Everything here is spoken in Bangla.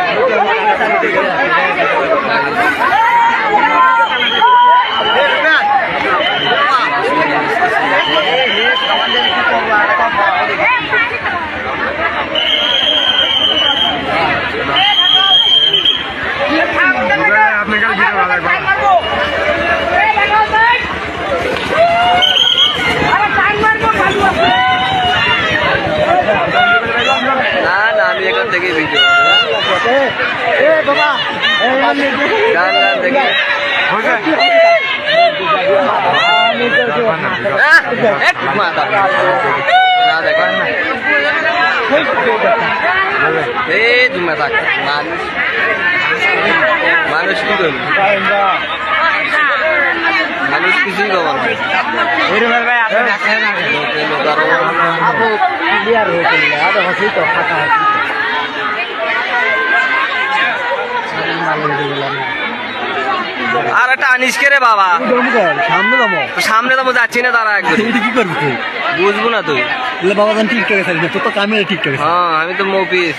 ¡Gracias! ভিডিও গান গান দেখে না এই থাক মানুষ মানুষ কি করবে মানুষ কিছুই করব না লোকে লোকারও আর একটা আনিসকে রে বাবা? সামনে দামো সামনে তো যাচ্ছি না তারা একদম কি করবি তুই? বুঝব না তুই। বাবা জান করে আছে তোর তো কামে করে হ্যাঁ আমি তো মৌপিস